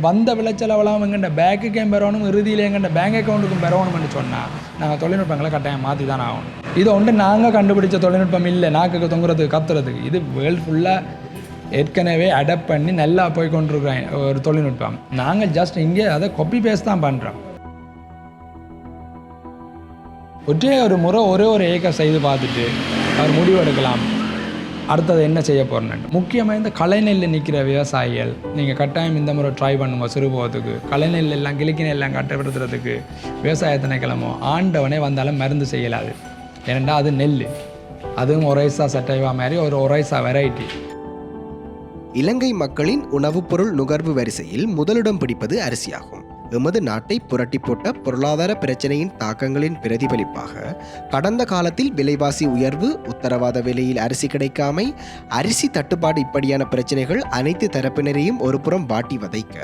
வந்த விளைச்சல் எங்கிட்ட எங்கள்ட பெறணும் இறுதியில் எங்கிட்ட பேங்க் அக்கௌண்ட்டுக்கும் பெறணும்னு சொன்னால் நாங்கள் தொழில்நுட்பங்களை கட்டாயம் மாற்றி தான் ஆகணும் இது ஒன்று நாங்கள் கண்டுபிடிச்ச தொழில்நுட்பம் இல்லை நாக்குக்கு தொங்குறதுக்கு கத்துறதுக்கு இது வேர்ல்டு ஃபுல்லாக ஏற்கனவே அடாப்ட் பண்ணி நல்லா போய் கொண்டிருக்கிறேன் ஒரு தொழில்நுட்பம் நாங்கள் ஜஸ்ட் இங்கே அதை கொப்பி பேஸ்ட் தான் பண்ணுறோம் ஒற்றே ஒரு முறை ஒரே ஒரு ஏக்கர் செய்து பார்த்துட்டு அவர் முடிவெடுக்கலாம் அடுத்தது என்ன செய்ய போகிறேன்னு முக்கியமாக இந்த கலைநெல்லில் நிற்கிற விவசாயிகள் நீங்கள் கட்டாயம் இந்த முறை ட்ரை பண்ணுங்க சிறுபோகத்துக்கு கலைநெல் எல்லாம் கிழக்கின எல்லாம் கட்டப்படுத்துறதுக்கு விவசாய திணைக்கிழமோ ஆண்டவனே வந்தாலும் மருந்து செய்யலாது. ஏனெண்டா அது நெல் அதுவும் ஒரைசா சட்டைவா மாதிரி ஒரு ஒரைசா வெரைட்டி இலங்கை மக்களின் உணவுப் பொருள் நுகர்வு வரிசையில் முதலிடம் பிடிப்பது அரிசியாகும். எமது நாட்டை புரட்டி போட்ட பொருளாதார பிரச்சனையின் தாக்கங்களின் பிரதிபலிப்பாக கடந்த காலத்தில் விலைவாசி உயர்வு உத்தரவாத விலையில் அரிசி கிடைக்காமை அரிசி தட்டுப்பாடு இப்படியான பிரச்சனைகள் அனைத்து தரப்பினரையும் ஒருபுறம் வாட்டி வதைக்க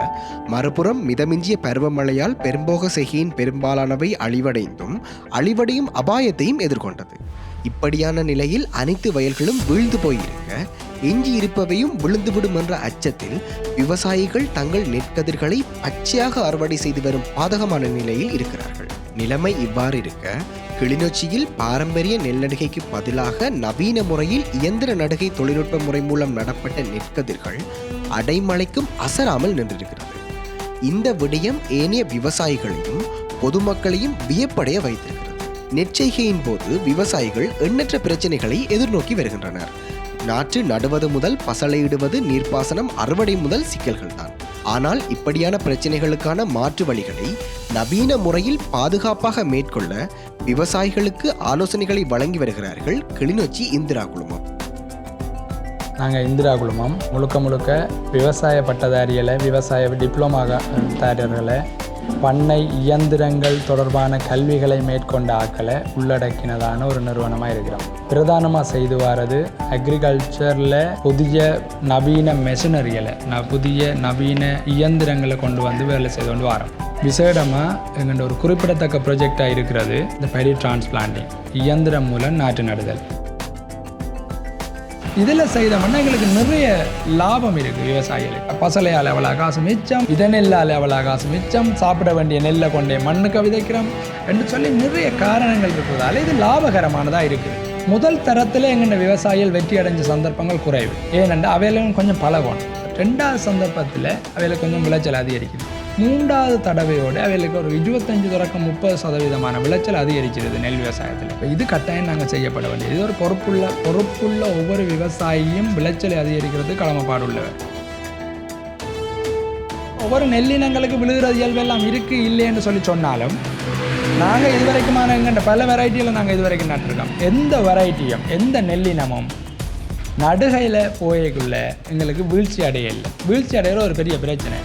மறுபுறம் மிதமிஞ்சிய பருவமழையால் பெரும்போக செய்கையின் பெரும்பாலானவை அழிவடைந்தும் அழிவடையும் அபாயத்தையும் எதிர்கொண்டது. இப்படியான நிலையில் அனைத்து வயல்களும் வீழ்ந்து போயிருக்க எஞ்சி இருப்பவையும் விழுந்துவிடும் என்ற அச்சத்தில் விவசாயிகள் தங்கள் நெற்கதிர்களை பச்சையாக அறுவடை செய்து வரும் பாதகமான நிலையில் இருக்கிறார்கள். நிலைமை இவ்வாறு இருக்க கிளிநொச்சியில் பாரம்பரிய நெல்நடுகைக்கு பதிலாக நவீன முறையில் இயந்திர நடுகை தொழில்நுட்ப முறை மூலம் நடப்பட்ட நெற்கதிர்கள் அடைமழைக்கும் அசராமல் நின்றிருக்கிறது. இந்த விடயம் ஏனைய விவசாயிகளையும் பொதுமக்களையும் வியப்படைய வைத்திருக்கிறது. நெற்செய்கையின் போது விவசாயிகள் எண்ணற்ற பிரச்சனைகளை எதிர்நோக்கி வருகின்றனர். நாற்று நடுவது முதல் பசளையிடுவது நீர்ப்பாசனம் அறுவடை முதல் சிக்கல்கள் தான் ஆனால் இப்படியான பிரச்சனைகளுக்கான மாற்று வழிகளை நவீன முறையில் பாதுகாப்பாக மேற்கொள்ள விவசாயிகளுக்கு ஆலோசனைகளை வழங்கி வருகிறார்கள் கிளிநொச்சி இந்திரா குழுமம். நாங்கள் இந்திரா குழுமம். முழுக்க முழுக்க விவசாய பட்டதாரிகளை விவசாய டிப்ளமா தாரர்களை பண்ணை இயந்திரங்கள் தொடர்பான கல்விகளை மேற்கொண்ட ஆக்களை உள்ளடக்கினதான ஒரு நிறுவனமாக இருக்கிறோம். பிரதானமாக செய்து வாரது அக்ரிகல்ச்சரில் புதிய நவீன மெஷினரிகளை நான் புதிய நவீன இயந்திரங்களை கொண்டு வந்து வேலை செய்து கொண்டு வரோம். விசேடமாக எங்கள்ட ஒரு குறிப்பிடத்தக்க ப்ரொஜெக்டாக இருக்கிறது இந்த படி டிரான்ஸ்பிளான்டிங் இயந்திரம் மூலம் நாட்டு நடுதல். இதில் செய்தோம்னா எங்களுக்கு நிறைய லாபம் இருக்குது விவசாயிகளுக்கு. பசலையால் எவ்வளோ காசு மிச்சம் இத நெல்லால் எவ்வளோ காசு மிச்சம் சாப்பிட வேண்டிய நெல்லை கொண்டே மண்ணுக்கு விதைக்கிறோம் என்று சொல்லி நிறைய காரணங்கள் இருக்கிறதால இது லாபகரமானதாக இருக்குது முதல் தரத்தில் எங்கள் விவசாயிகள் வெற்றி அடைஞ்ச சந்தர்ப்பங்கள் குறைவு. ஏனென்றால் அவையிலும் கொஞ்சம் பழகணும் ரெண்டாவது சந்தர்ப்பத்தில் அவையில் கொஞ்சம் விளைச்சல் அதிகரிக்குது. மூன்றாவது தடவையோடு அவைகளுக்கு ஒரு இருபத்தஞ்சு தொடக்கம் முப்பது சதவீதமான விளைச்சல் அதிகரிச்சிருது நெல் விவசாயத்தில். இப்போ இது கட்டாயம் நாங்கள் செய்யப்பட வேண்டியது. இது ஒரு பொறுப்புள்ள பொறுப்புள்ள ஒவ்வொரு விவசாயியும் விளைச்சலை அதிகரிக்கிறது கடமைப்பாடுள்ளவர் ஒவ்வொரு நெல்லினங்களுக்கு விழுகிறது இயல்பெல்லாம் இருக்குது இல்லைன்னு சொல்லி சொன்னாலும் நாங்கள் இதுவரைக்குமான எங்கள்கிட்ட பல வெரைட்டியில் நாங்கள் இதுவரைக்கும் நட்டிருக்கோம். எந்த வெரைட்டியும் எந்த நெல்லினமும் நடுகையில் போயக்குள்ள எங்களுக்கு வீழ்ச்சி அடையலை. வீழ்ச்சி அடையிற ஒரு பெரிய பிரச்சனை.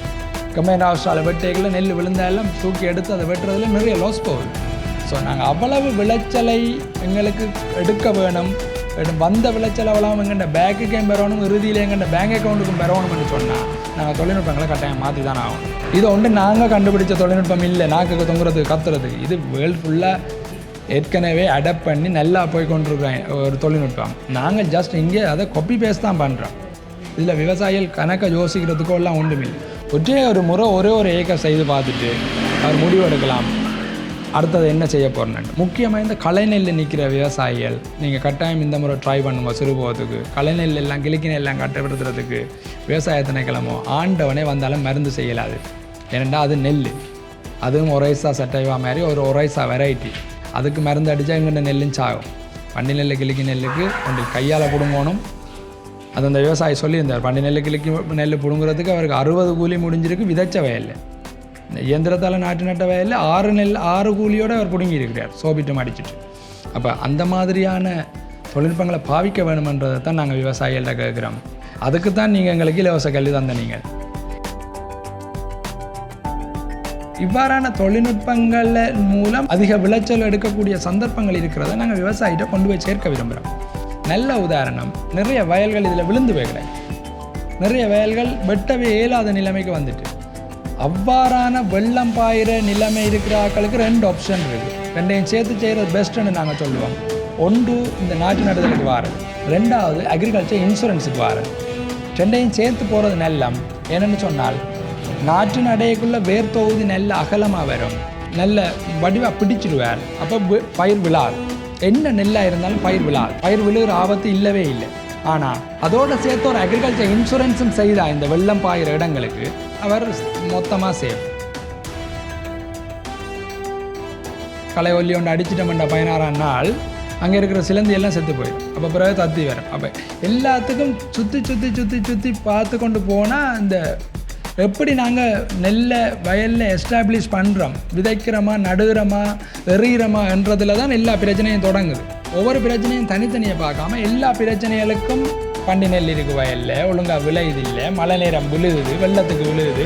கம்பைன் ஹாஸ்டால் வெட்டைகளில் நெல் விழுந்தாலும் தூக்கி எடுத்து அதை வெட்டுறதுல நிறைய லாஸ் போகுது. ஸோ நாங்கள் அவ்வளவு விளைச்சலை எங்களுக்கு எடுக்க வேணும். வந்த விளைச்சல் அவ்வளவு எங்கள்ட பேக்குக்கும் பெறணும் இறுதியில் எங்கள்ட பேங்க் அக்கௌண்ட்டுக்கும் பெறணும்னு சொன்னால் நாங்கள் தொழில்நுட்பங்களை கட்டாயம் மாற்றி தான் ஆகும் இது ஒன்று நாங்கள் கண்டுபிடிச்ச தொழில்நுட்பம் இல்லை நாக்குக்கு தொங்குறதுக்கு கத்துறது. இது வேர்ல்டு ஃபுல்லாக ஏற்கனவே அடாப்ட் பண்ணி நல்லா போய் கொண்டிருக்கிறேன் ஒரு தொழில்நுட்பம். நாங்கள் ஜஸ்ட் இங்கே அதை கொப்பி பேஸ்ட் தான் பண்ணுறோம் இதில் விவசாயிகள் கணக்கை யோசிக்கிறதுக்கோ எல்லாம் ஒன்றுமில்லை. ஒற்றே ஒரு முறை ஒரே ஒரு ஏக்கர் செய்து பார்த்துட்டு அவர் முடிவெடுக்கலாம் அடுத்தது என்ன செய்ய போகிறேன்னு முக்கியமாக இந்த கலைநெல்லில் நிற்கிற விவசாயிகள் நீங்கள் கட்டாயம் இந்த முறை ட்ரை பண்ணுங்க சிறுபோகத்துக்கு கலைநெல் எல்லாம் கிழக்கின எல்லாம் கட்டப்படுத்துறதுக்கு விவசாய திணைக்கிழமோ ஆண்டவனே வந்தாலும் மருந்து செய்யலாது. ஏனெண்டா அது நெல். அதுவும் ஒரைசா சட்டைவா மாதிரி ஒரு ஒரைசா வெரைட்டி அதுக்கு மருந்து அடித்தா இங்கிட்ட நெல்லும் சாகும். பண்ணி நெல் கிழக்கி நெல்லுக்கு ஒன்று கையால் பிடுங்கணும் அது அந்த விவசாயி சொல்லியிருந்தார் பண்டி நெல் கிழக்கி நெல் பிடுங்குறதுக்கு அவருக்கு அறுபது கூலி முடிஞ்சிருக்கு விதைச்ச வயலில். இந்த இயந்திரத்தால் நாட்டு நட்ட வயலில் ஆறு நெல் ஆறு கூலியோடு அவர் பிடுங்கி இருக்கிறார் சோபிட்டு அடிச்சிட்டு அப்போ அந்த மாதிரியான தொழில்நுட்பங்களை பாவிக்க வேணுமன்றதை தான் நாங்கள் விவசாயிகள்கிட்ட கேட்குறோம். அதுக்கு தான் நீங்கள் எங்களுக்கு இலவச கல்வி தந்த நீங்கள் இவ்வாறான தொழில்நுட்பங்கள் மூலம் அதிக விளைச்சல் எடுக்கக்கூடிய சந்தர்ப்பங்கள் இருக்கிறத நாங்கள் விவசாயிகிட்ட கொண்டு போய் சேர்க்க விரும்புகிறோம் நல்ல உதாரணம். நிறைய வயல்கள் இதில் விழுந்து போய்கிறேன் நிறைய வயல்கள் வெட்டவே இயலாத நிலைமைக்கு வந்துட்டு. அவ்வாறான வெள்ளம் பாயிற நிலைமை இருக்கிற ஆக்களுக்கு ரெண்டு ஆப்ஷன் இருக்குது ரெண்டையும் சேர்த்து செய்கிறது பெஸ்ட்டுன்னு நாங்கள் சொல்லுவோம். ஒன்று இந்த நாட்டு நடுதலுக்கு வாரது ரெண்டாவது அக்ரிகல்ச்சர் இன்சூரன்ஸுக்கு வாரது ரெண்டையும் சேர்த்து போகிறது நெல்லம். என்னென்னு சொன்னால் நாற்று நடைக்குள்ளே வேர் தொகுதி நல்ல அகலமாக வரும். நல்ல வடிவாக பிடிச்சிடுவார். அப்போ பயிர் விழாது. என்ன நெல்லாக இருந்தாலும் பயிர் விழாது பயிர் விழுகிற ஆபத்து இல்லவே இல்லை. ஆனால் அதோட சேர்த்து ஒரு அக்ரிகல்ச்சர் இன்சூரன்ஸும் செய்தா இந்த வெள்ளம் பாயிற இடங்களுக்கு அவர் மொத்தமாக சேஃப் களை ஒல்லி ஒன்று அடிச்சிட்டோம்ன்ற பதினாறாம் நாள். அங்கே இருக்கிற சிலந்தி எல்லாம் செத்து போயிடும். அப்போ பிறகு தத்தி வரும். அப்போ எல்லாத்துக்கும் சுற்றி சுற்றி சுற்றி சுற்றி பார்த்து கொண்டு போனால் அந்த எப்படி நாங்கள் நெல்லை வயலில் எஸ்டாப்ளிஷ் பண்ணுறோம் விதைக்கிறோமா நடுகிறோமா எறிகிறோமா என்றதில் தான் எல்லா பிரச்சனையும் தொடங்குது. ஒவ்வொரு பிரச்சனையும் தனித்தனியை பார்க்காம எல்லா பிரச்சனைகளுக்கும் பண்டி நெல் இருக்குது வயலில் ஒழுங்காக விளையுது இல்லை மழை நேரம் விழுகுது வெள்ளத்துக்கு விழுகுது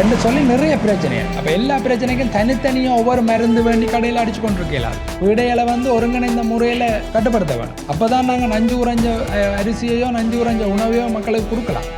என்று சொல்லி நிறைய பிரச்சனை அப்போ எல்லா பிரச்சனைக்கும் தனித்தனியாக ஒவ்வொரு மருந்து வேண்டி கடையில் அடிச்சு கொண்டிருக்கலாம் வீடையில வந்து ஒருங்கிணைந்த முறையில் கட்டுப்படுத்த வேணும். அப்போ தான் நாங்கள் நஞ்சு உறைஞ்ச அஹ், அரிசியையோ நஞ்சு உறைஞ்ச உணவையோ மக்களுக்கு கொடுக்கலாம்.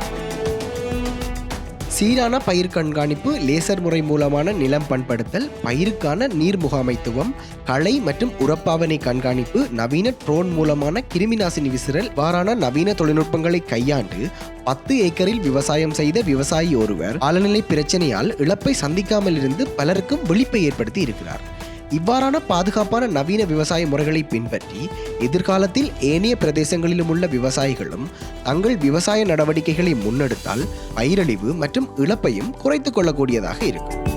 சீரான பயிர் கண்காணிப்பு லேசர் முறை மூலமான நிலம் பண்படுத்தல் பயிருக்கான நீர் முகாமைத்துவம் களை மற்றும் உரப்பாவனை கண்காணிப்பு நவீன ட்ரோன் மூலமான கிருமிநாசினி விசிறல் வாரான நவீன தொழில்நுட்பங்களை கையாண்டு பத்து ஏக்கரில் விவசாயம் செய்த விவசாயி ஒருவர் காலநிலை பிரச்சனையால் இழப்பை சந்திக்காமல் இருந்து பலருக்கும் விழிப்பை ஏற்படுத்தி இருக்கிறார். இவ்வாறான பாதுகாப்பான நவீன விவசாய முறைகளை பின்பற்றி எதிர்காலத்தில் ஏனைய பிரதேசங்களிலும் உள்ள விவசாயிகளும் தங்கள் விவசாய நடவடிக்கைகளை முன்னெடுத்தால் பயிரழிவு மற்றும் இழப்பையும் குறைத்துக் கொள்ளக்கூடியதாக இருக்கும்.